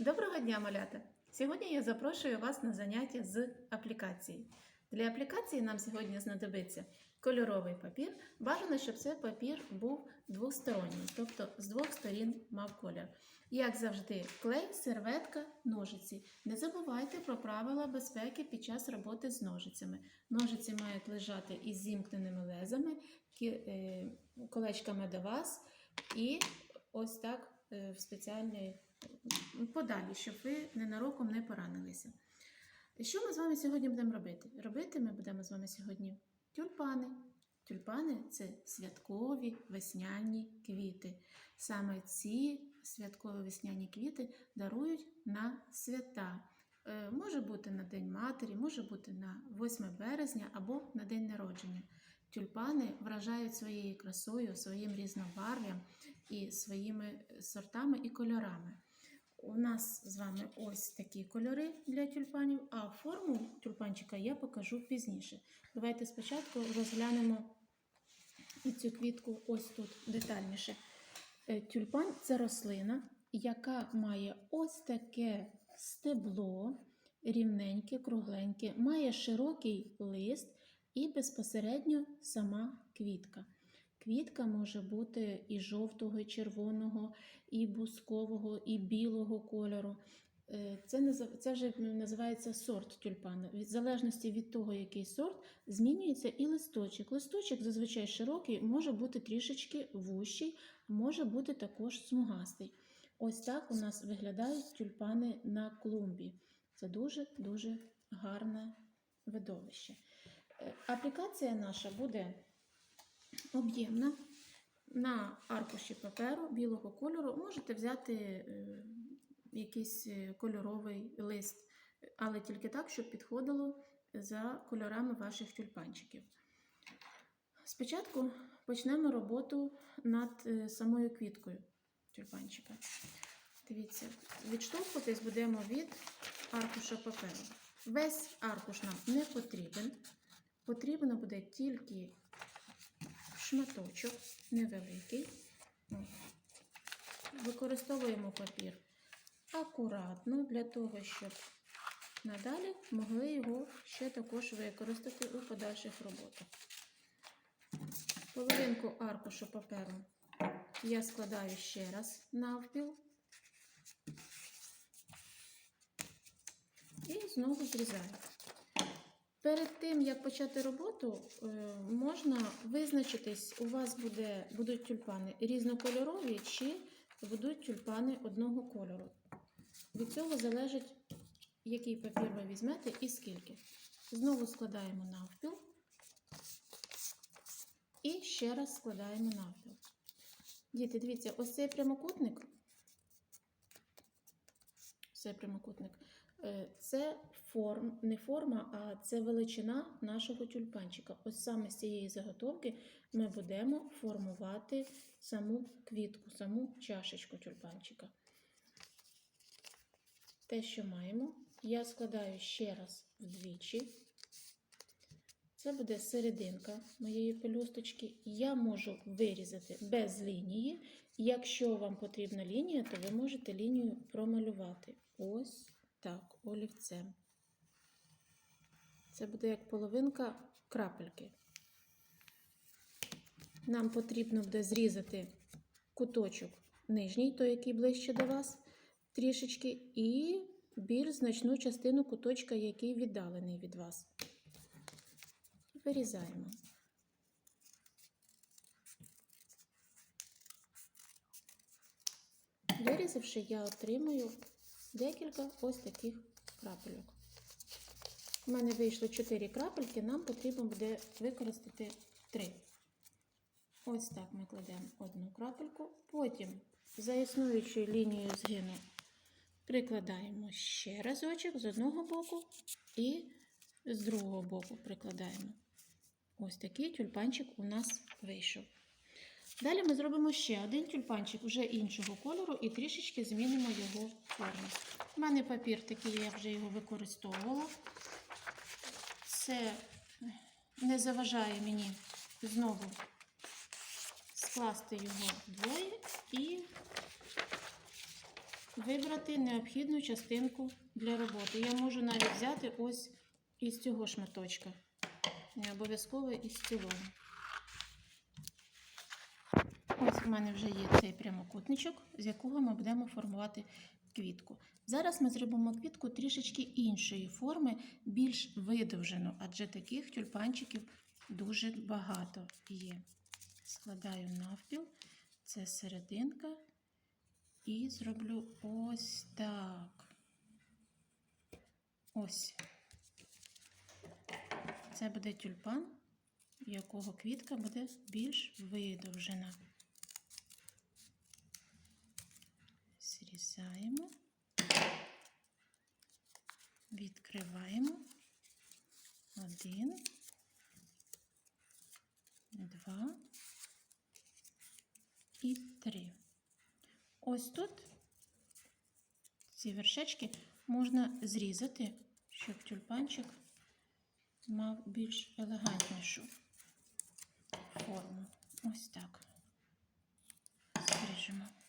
Доброго дня, малята! Сьогодні я запрошую вас на заняття з аплікації. Для аплікації нам сьогодні знадобиться кольоровий папір. Бажано, щоб цей папір був двосторонній, тобто з двох сторін мав колір. Як завжди, клей, серветка, ножиці. Не забувайте про правила безпеки під час роботи з ножицями. Ножиці мають лежати із зімкненими лезами, е, колечками до вас і ось так е, в спеціальний подалі, щоб ви ненароком не поранилися. Що ми з вами сьогодні будемо робити? Робити ми будемо з вами сьогодні тюльпани. Тюльпани це святкові весняні квіти. Саме ці святкові весняні квіти дарують на свята. Е, Може бути на День Матері, може бути на 8 березня або на день народження. Тюльпани вражають своєю красою, своїм різнобарв'ям і своїми сортами і кольорами. У нас з вами ось такі кольори для тюльпанів, а форму тюльпанчика я покажу пізніше. Давайте спочатку розглянемо цю квітку ось тут детальніше. Е, Тюльпан це рослина, яка має ось таке стебло, рівненьке, кругленьке, має широкий лист і безпосередньо сама квітка. Квітка може бути і жовтого, і червоного, і бускового, і білого кольору. Е, Це, це вже називається сорт тюльпану. Від залежності від того, який сорт, змінюється і листочок. Листочок зазвичай широкий, може бути трішечки вущий, може бути також смугастий. Ось так у нас виглядають тюльпани на клумбі. Це дуже-дуже гарне видовище. Е, Аплікація наша буде об'ємна. На аркуші паперу білого кольору можете взяти е, якийсь е, кольоровий лист, але тільки так, щоб підходило за кольорами ваших тюльпанчиків. Спочатку почнемо роботу над е, самою квіткою тюльпанчика. Dивіться, відштовхуватись будемо від аркуша паперу. Весь аркуш нам не потрібен. Потрібно буде тільки шматочок невеликий. Використовуємо папір акуратно для того, щоб надалі могли його ще також використати у подальших роботах. Половинку аркушу паперу я складаю ще раз навпіл і знову зрізаю. Перед тим, як почати роботу, е, можна визначитись, у вас буде, будуть тюльпани різнокольорові чи будуть тюльпани одного кольору. Від цього залежить, який папір ви візьмете і скільки. Знову складаємо навпіл і ще раз складаємо навпіл. Діти, дивіться, ось цей прямокутник. Цей прямокутник. Е, Це форм, не форма, а це величина нашого тюльпанчика. Ось саме з цієї заготовки ми будемо формувати саму квітку, саму чашечку тюльпанчика. Те, що маємо, я складаю ще раз вдвічі. Це буде серединка моєї пелюсточки. Я можу вирізати без лінії. Якщо вам потрібна лінія, то ви можете лінію промалювати. Ось так, олівцем. Це буде як половинка крапельки. Нам потрібно буде зрізати куточок нижній, той, який ближче до вас, трішечки, і більш значну частину куточка, який віддалений від вас. Вирізаємо. Вирізавши, я отримую декілька ось таких крапельок. У мене вийшло 4 крапельки, нам потрібно буде використати 3. Ось так ми кладемо одну крапельку. Потім за існуючою лінією згину прикладаємо ще разочок з одного боку і з другого боку прикладаємо. Ось такий тюльпанчик у нас вийшов. Далі ми зробимо ще один тюльпанчик вже іншого кольору і трішечки змінимо його форму. У мене папір такий, я вже його використовувала. Це не заважає мені знову скласти його вдвоє і вибрати необхідну частинку для роботи. Я можу навіть взяти ось із цього шматочка. Не обов'язково із цілого. Ось в мене вже є цей прямокутничок, з якого ми будемо формувати квітку. Зараз ми зробимо квітку трішечки іншої форми, більш видовжену, адже таких тюльпанчиків дуже багато є. Складаю навпіл, це серединка, і зроблю ось так. Ось. Це буде тюльпан, якого квітка буде більш видовжена. Зрізаємо, відкриваємо. Один, два і три. Ось тут ці вершечки можна зрізати, щоб тюльпанчик мав більш елегантнішу форму. Ось так. Зріжемо.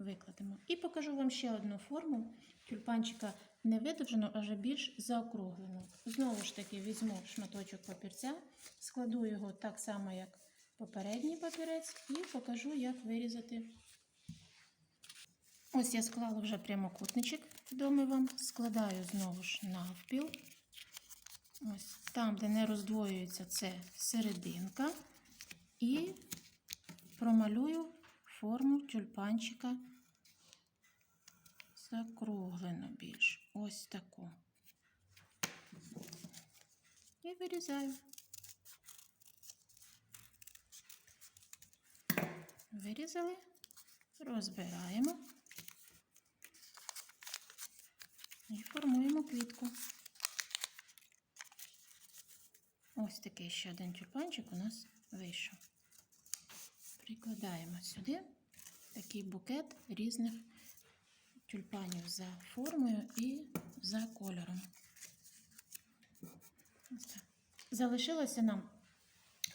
Викладемо. І покажу вам ще одну форму тюльпанчика не видовжену, а вже більш заокруглену. Знову ж таки, візьму шматочок папірця, складу його так само, як попередній папірець, і покажу, як вирізати. Ось я склала вже прямокутничок, відомий вам. Складаю знову ж навпіл. Ось там, де не роздвоюється, це серединка. І промалюю форму тюльпанчика закруглено більш. Ось таку. І вирізаю. Вирізали, розбираємо і формуємо квітку. Ось такий ще один тюльпанчик у нас вийшов. Прикладаємо сюди такий букет різних тюльпанів за формою і за кольором. Залишилося нам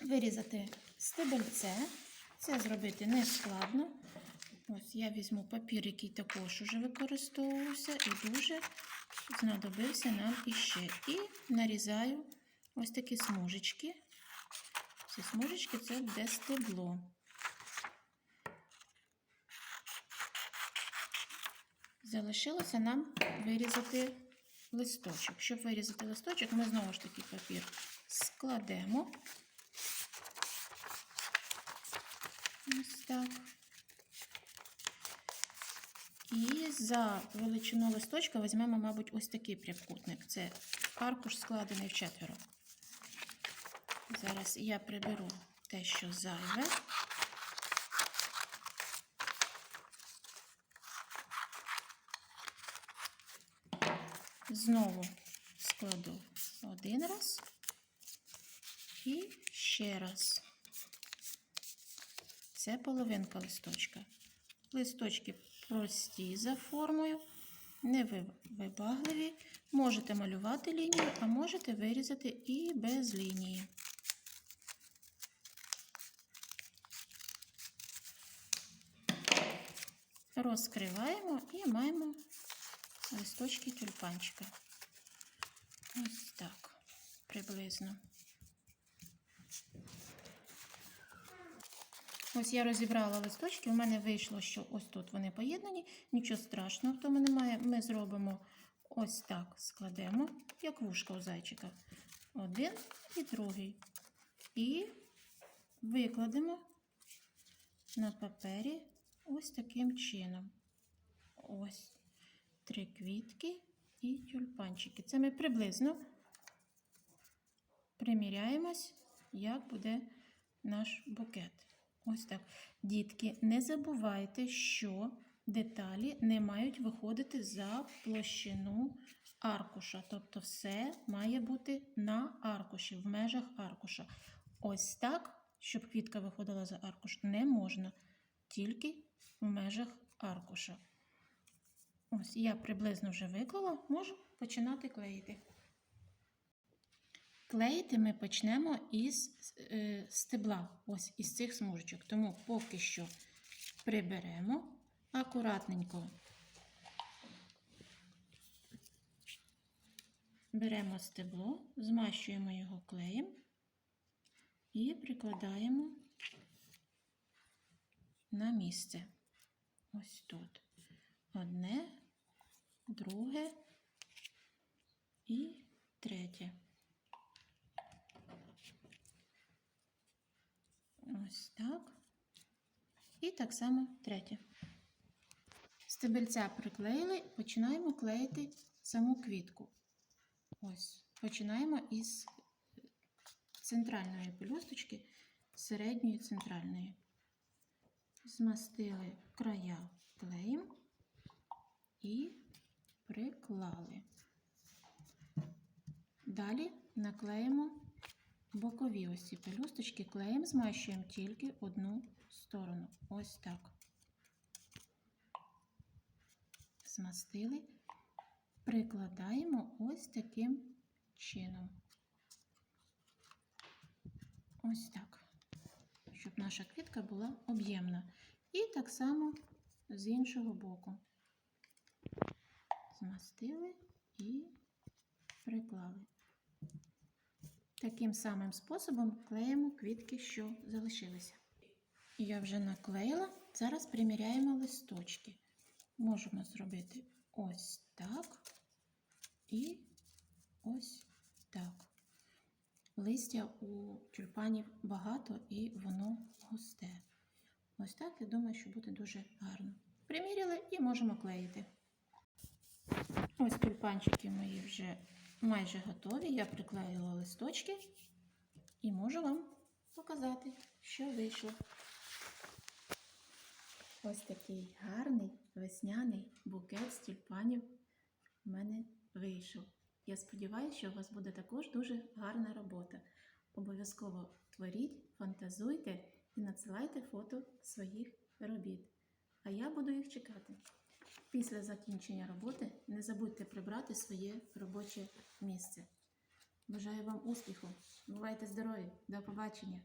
вирізати стебельце. Це зробити не складно. Ось я візьму папір, який також уже використовувався, і дуже знадобився нам іще. І нарізаю ось такі смужечки. Ці смужечки це буде стебло. Залишилося нам вирізати листочок. Щоб вирізати листочок, ми знову ж таки папір складемо. Ось так. І за величину листочка візьмемо, мабуть, ось такий прямокутник. Це аркуш складений в четверо. Зараз я приберу те, що зайве. Знову складу один раз і ще раз. Це половинка листочка. Листочки прості за формою, невибагливі. Можете малювати лінію, а можете вирізати і без лінії. Розкриваємо і маємо листочки тюльпанчика. Ось так, приблизно. Ось я розібрала листочки, у мене вийшло, що ось тут вони поєднані, нічого страшного в тому немає. Ми зробимо ось так, складемо, як вушка у зайчика. Один і другий. І викладемо на папері ось таким чином. Ось три квітки і тюльпанчики. Це ми приблизно приміряємось, як буде наш букет. Ось так. Дітки, не забувайте, що деталі не мають виходити за площину аркуша. Тобто, все має бути на аркуші, в межах аркуша. Ось так, щоб квітка виходила за аркуш, не можна, тільки в межах аркуша. Ось я приблизно вже виклала, можу починати клеїти. Клеїти ми почнемо із е, стебла, ось із цих смужечок. Тому поки що приберемо акуратненько беремо стебло, змащуємо його клеєм і прикладаємо на місце. Ось тут. Одне, друге і третє. Ось так. І так само третє. Стебельця приклеїли, починаємо клеїти саму квітку. Ось, починаємо із центральної пелюсточки, середньої центральної. Змастили края клеєм і приклали. Далі наклеїмо бокові ось ці пелюсточки, клеєм змащуємо тільки одну сторону. Ось так. Змастили, прикладаємо ось таким чином. Ось так. Щоб наша квітка була об'ємна. І так само з іншого боку. Змастили і приклали. Таким самим способом клеїмо квітки, що залишилися. Я вже наклеїла. Зараз приміряємо листочки. Можемо зробити ось так і ось так. Листя у тюльпанів багато і воно густе. Ось так, я думаю, що буде дуже гарно. Приміряли і можемо клеїти. Ось тюльпанчики мої вже майже готові. Я приклеїла листочки і можу вам показати, що вийшло. Ось такий гарний весняний букет з тюльпанів в мене вийшов. Я сподіваюся, що у вас буде також дуже гарна робота. Обов'язково творіть, фантазуйте і надсилайте фото своїх робіт. А я буду їх чекати. Після закінчення роботи не забудьте прибрати своє робоче місце. Бажаю вам успіху! Бувайте здорові! До побачення!